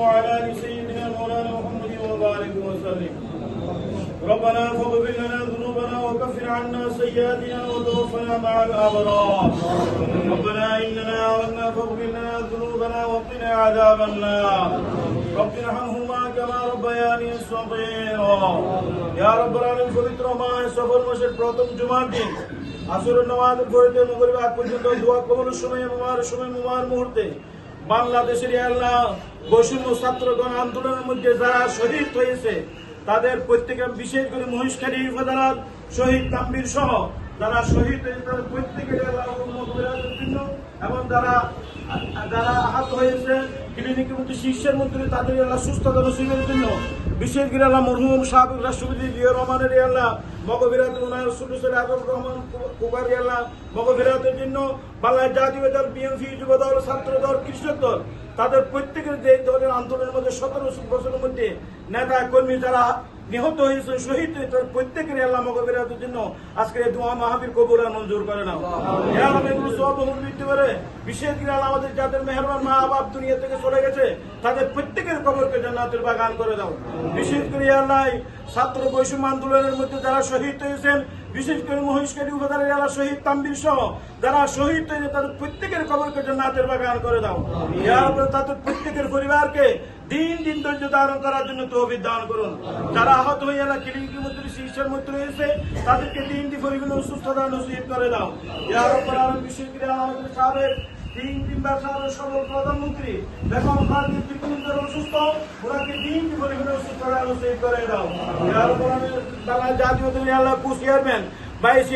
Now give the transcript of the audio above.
وعلى ال سيدنا مولانا محمد وبارك وسلم ربنا فاغفر لنا ذنوبنا وكفر عنا سيئاتنا وتوفنا مع الابرار ربنا اننا امنا فاغفر لنا ذنوبنا وقنا عذاب النار رب ارحمهما كما ربياني صغيرا يا رب العالمين পবিত্র মাস সফর মাসের প্রথম জুমার দিন আসরের নামাজ পড়তে মগরিব আগ পর্যন্ত দোয়া কবুলের সময় মুবার সময় মুবার মুহূর্তে বাংলাদেশের বৈষম্য ছাত্রগণ আন্দোলনের মধ্যে যারা শহীদ হয়েছে, তাদের প্রত্যেকের বিশেষ করে মহিষখালী উপজেলার শহীদ তাম্বির সহ যারা শহীদ হয়েছে, তাদের প্রত্যেকের এবং যারা যারা আহত হয়েছে ক্লিনিকের মধ্যে শীর্ষের মধ্যে তাদের আল্লাহ সুস্থতা নসিবের জন্য বিশেষ করে আল্লাহ মরহুম সাবেক রাষ্ট্রপতি জিয়া রহমানের আল্লাহ মগবিরাত উনার ছোট ছেলে আদম রহমান কুমার আল্লাহ মগবিরাতের জন্য বাংলাদেশ জাতীয় দল, বিএনপি, যুব দল, ছাত্র দল কৃষক দল, তাদের প্রত্যেকের যে দলের আন্দোলনের মধ্যে সতেরো বছরের মধ্যে নেতা কর্মী যারা নিহত হয়েছে শহীদ হয়েছে প্রত্যেকের আল্লাহ মগবিরাতের জন্য আজকে দোয়া মাহাবীর কবুল আর মঞ্জুর করে না এগুলো সব মৃত্যু করে। বিশেষ করে আমাদের যাদের মেহরবান মা বাপ দুনিয়া থেকে চলে গেছে তাদের প্রত্যেকের কবরকে জান্নাতের বাগান করে দাও। বিশেষ করে আল্লাহ ছাত্র বৈষম্য আন্দোলনের মধ্যে যারা শহীদ হয়েছেন বিশেষ করে মহিষকারী উপজেলার যারা শহীদ তাম্বির সহ যারা শহীদ হয়েছে তাদের প্রত্যেকের কবরকে জান্নাতের বাগান করে দাও। তাদের প্রত্যেকের পরিবারকে দিন দিন ধৈর্য ধারণ করার জন্য তহবিল দান করুন। যারা আহত হয়ে এলা ক্লিনিকের মধ্যে চিকিৎসার মধ্যে রয়েছে, তাদেরকে দিন দিন পরিবার সুস্থতা নসিব করে দাও। ইয়া রব্বাল আলামিন বিশেষ করে আমাদের সাবেক তিন তিনবার সাবেক সবল প্রধানমন্ত্রী, বেগম খালেদা জিয়া অসুস্থ, ওনাকে পরিবার সুস্থতা নসিব করে দাও। ইয়া রব্বাল আলামিন বাংলাদেশ জাতীয় আল্লাহ চেয়ারম্যান বাইশ